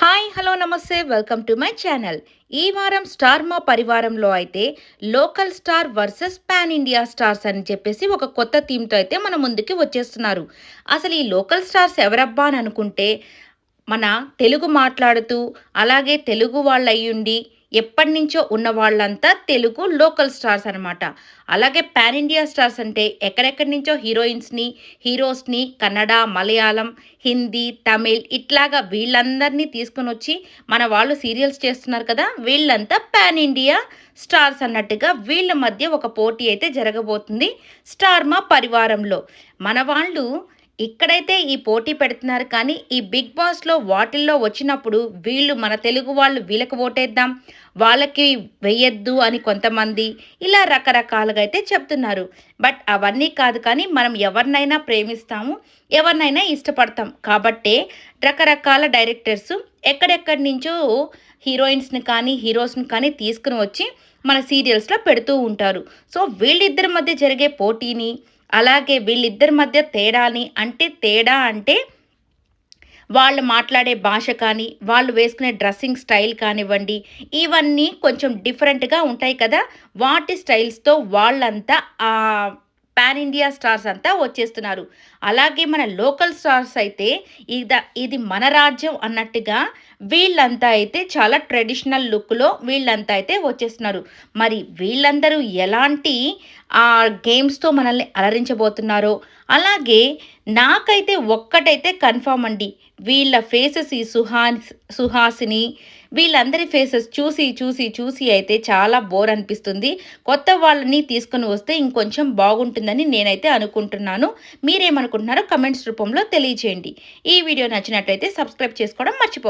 Hi hello నమస్తే welcome to my channel. ఈ వారం స్టార్ మా పరివారంలో అయితే local star versus pan India stars అని చెప్పేసి ఒక కొత్త థీమ్తో అయితే మన ముందుకి వచ్చేస్తున్నారు. అసలు ఈ లోకల్ స్టార్స్ ఎవరబ్బా అని అనుకుంటే మన తెలుగు మాట్లాడుతూ అలాగే తెలుగు వాళ్ళు అయ్యుండి ఎప్పటి నుంచో ఉన్న వాళ్ళంతా తెలుగు లోకల్ స్టార్స్ అనమాట అలాగే పాన్ ఇండియా స్టార్స్ అంటే ఎక్కడెక్కడి నుంచో హీరోయిన్స్ని హీరోస్ని కన్నడ మలయాళం హిందీ తమిళ్ ఇట్లాగా వీళ్ళందరినీ తీసుకుని వచ్చి మన వాళ్ళు సీరియల్స్ చేస్తున్నారు కదా వీళ్ళంతా పాన్ ఇండియా స్టార్స్ అన్నట్టుగా వీళ్ళ మధ్య ఒక పోటీ అయితే జరగబోతుంది స్టార్ మా పరివారంలో. మన వాళ్ళు ఇక్కడైతే ఈ పోటీ పెడుతున్నారు కానీ ఈ బిగ్ బాస్లో వాటిల్లో వచ్చినప్పుడు వీళ్ళు మన తెలుగు వాళ్ళు వీళ్ళకి ఓటేద్దాం వాళ్ళకి వెయ్యొద్దు అని కొంతమంది ఇలా రకరకాలుగా అయితే చెప్తున్నారు. బట్ అవన్నీ కాదు కానీ మనం ఎవరినైనా ప్రేమిస్తాము ఎవరినైనా ఇష్టపడతాం. కాబట్టే రకరకాల డైరెక్టర్స్ ఎక్కడెక్కడి నుంచో హీరోయిన్స్ని కానీ హీరోస్ని కానీ తీసుకుని వచ్చి మన సీరియల్స్లో పెడుతూ ఉంటారు. సో వీళ్ళిద్దరి మధ్య జరిగే పోటీని అలాగే వీళ్ళిద్దరి మధ్య తేడాని అంటే తేడా అంటే వాళ్ళు మాట్లాడే భాష కానీ వాళ్ళు వేసుకునే డ్రెస్సింగ్ స్టైల్ కానివ్వండి ఇవన్నీ కొంచెం డిఫరెంట్గా ఉంటాయి కదా. వాటి స్టైల్స్తో వాళ్ళంతా ప్యాన్ ఇండియా స్టార్స్ అంతా వచ్చేస్తున్నారు. అలాగే మన లోకల్ స్టార్స్ అయితే ఇద ఇది మన రాజ్యం అన్నట్టుగా వీళ్ళంతా అయితే చాలా ట్రెడిషనల్ లుక్లో వీళ్ళంతా అయితే వచ్చేస్తున్నారు. మరి వీళ్ళందరూ ఎలాంటి ఆ గేమ్స్తో మనల్ని అలరించబోతున్నారో అలాగే నాకైతే ఒక్కటైతే కన్ఫామ్ అండి. వీళ్ళ ఫేసెస్ ఈ సుహాస్ సుహాసిని వీళ్ళందరి ఫేసెస్ చూసి చూసి చూసి అయితే చాలా బోర్ అనిపిస్తుంది. కొత్త వాళ్ళని తీసుకుని వస్తే ఇంకొంచెం బాగుంటుందని నేనైతే అనుకుంటున్నాను. మీరేమనుకుంటున్నారో కమెంట్స్ రూపంలో తెలియజేయండి ఈ వీడియో నచ్చినట్లయితే సబ్స్క్రైబ్ చేసుకోవడం మర్చిపో